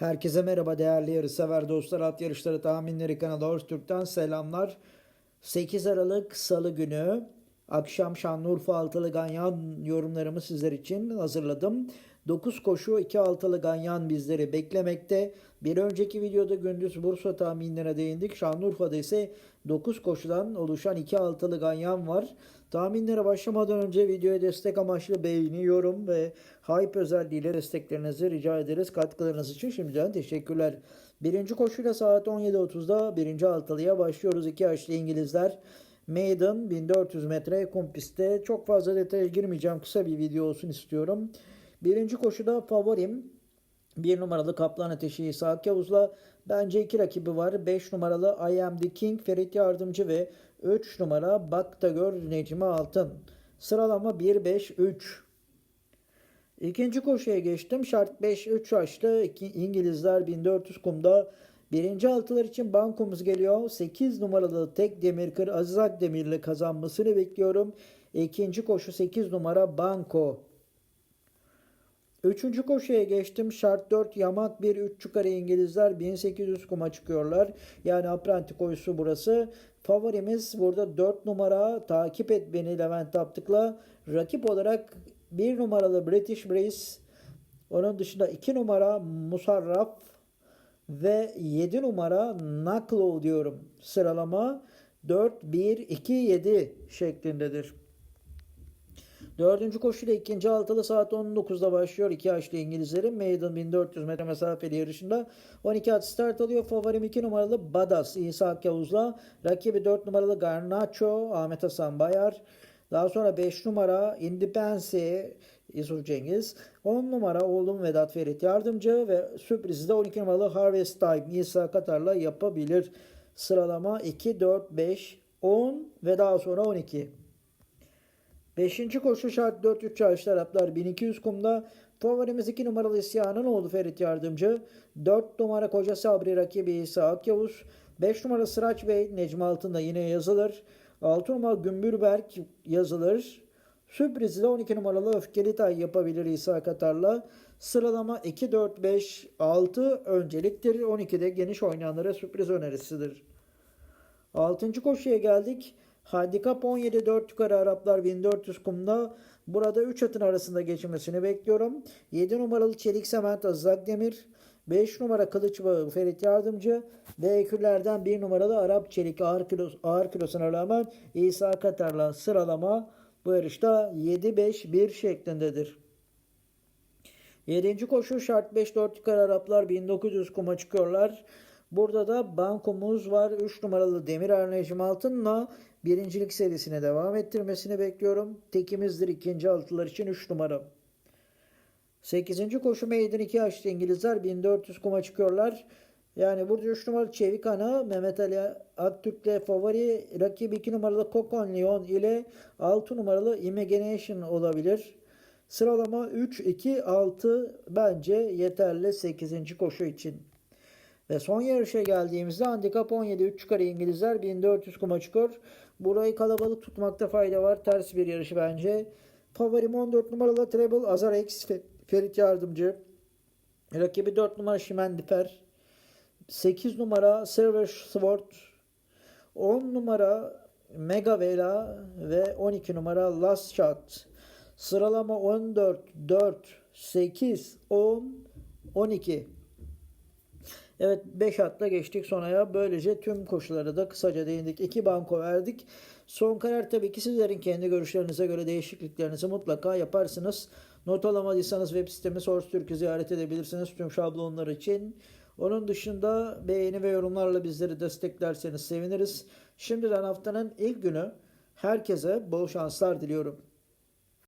Herkese merhaba değerli yarışsever dostlar. At yarışları tahminleri kanalı Horstürk'ten selamlar. 8 Aralık Salı günü akşam Şanlıurfa altılı ganyan yorumlarımı sizler için hazırladım. 9 koşu 2 altılı ganyan bizleri beklemekte. Bir önceki videoda gündüz Bursa tahminlerine değindik. Şanlıurfa'da ise 9 koşudan oluşan 2 altılı ganyan var. Tahminlere başlamadan önce videoya destek amaçlı beğeni, yorum ve hype özelliğiyle desteklerinizi rica ederiz. Katkılarınız için şimdiden teşekkürler. Birinci koşuyla saat 17.30'da birinci altılıya başlıyoruz. İki yaşlı İngilizler Maiden 1400 metre kum. Çok fazla detaya girmeyeceğim. Kısa bir video olsun istiyorum. Birinci koşuda favorim bir numaralı Kaplan Ateşi İsa Yavuz'la bence iki rakibi var. 5 numaralı I Am The King Ferit Yardımcı ve 3 numara Bak Necmi Altın. Sıralama 1-5-3. İkinci koşuya geçtim. Şart 5-3 yaşlı İki- İngilizler 1400 kumda. Birinci altılar için bankomuz geliyor. 8 numaralı Tek Demirkır Aziz Akdemir'le kazanmasını bekliyorum. İkinci koşu 8 numara Banko. Üçüncü koşuya geçtim. Şart 4 yamak 1 3 yukarı İngilizler 1800 kuma çıkıyorlar. Yani apranti koşusu burası. Favorimiz burada 4 numara takip et beni Levent Taptık'la. Rakip olarak 1 numaralı British Breeze. Onun dışında 2 numara Musarraf ve 7 numara Naklo diyorum. Sıralama 4 1 2 7 şeklindedir. Dördüncü koşuyla ikinci altılı saat 19'da başlıyor. İki yaşlı İngilizlerin Maiden 1400 metre mesafeli yarışında 12 at start alıyor. Favorim 2 numaralı Badas İsa Yavuz'la. Rakibi 4 numaralı Garnacho Ahmet Hasan Bayar. Daha sonra 5 numara Independence Yusuf Cengiz. 10 numara oğlum Vedat Ferit Yardımcı ve sürprizi de 12 numaralı Harvest Time İsa Katar'la yapabilir. Sıralama 2, 4, 5, 10 ve daha sonra 12. Beşinci koşu şart 4-3 yaşlı Araplar 1200 kumda. Favorimiz 2 numaralı İsyan'ın oğlu Ferit Yardımcı. 4 numara Koca Sabri rakibi İsa Akyavuz. 5 numara Sıraç Bey Necmi Altın'da yine yazılır. 6 numara Gümbürberk yazılır. Sürprizi de 12 numaralı Öfkeli Tay yapabilir İsa Katar'la. Sıralama 2, 4, 5, 6 önceliktir. 12'de geniş oynayanlara sürpriz önerisidir. 6. koşuya geldik. Handikap 17 4 yukarı Araplar 1400 kumda. Burada 3 atın arasında geçmesini bekliyorum. 7 numaralı Çelik Sement Aziz Akdemir. 5 numara Kılıç Bağı Ferit Yardımcı ve ekürlerden 1 numaralı Arap Çelik ağır, kilo, ağır kilosuna rağmen İsa Katar'la sıralama bu yarışta 7-5-1 şeklindedir. 7. koşu şart 5-4 yukarı Araplar 1900 kuma çıkıyorlar. Burada da bankomuz var. 3 numaralı Demir Ernecim Altın'la birincilik serisine devam ettirmesini bekliyorum. Tekimizdir ikinci altılar için 3 numara. 8. koşu meydan 2 yaşlı İngilizler 1400 kuma çıkıyorlar. Yani burada 3 numaralı Çevik Ana Mehmet Ali Aktürk'le favori rakibi 2 numaralı Kokon Leon ile 6 numaralı Imagination olabilir. Sıralama 3, 2, 6 bence yeterli 8. koşu için. Ve son yarışa geldiğimizde handikap 17 3 yukarı İngilizler 1400 kuma çıkıyor. Burayı kalabalık tutmakta fayda var. Ters bir yarışı bence. Favorim 14 numaralı Treble Azar X Ferit Yardımcı. Rakibi 4 numara Şimen Diper. 8 numara Silver Sword. 10 numara Mega Vela ve 12 numara Last Shot. Sıralama 14, 4, 8, 10, 12. Evet 5 atla geçtik sonraya. Böylece tüm koşuları da kısaca değindik. 2 banko verdik. Son karar tabii ki sizlerin kendi görüşlerinize göre değişikliklerinizi mutlaka yaparsınız. Not alamadıysanız web Horse Türk'ü ziyaret edebilirsiniz tüm şablonlar için. Onun dışında beğeni ve yorumlarla bizleri desteklerseniz seviniriz. Şimdiden haftanın ilk günü herkese bol şanslar diliyorum.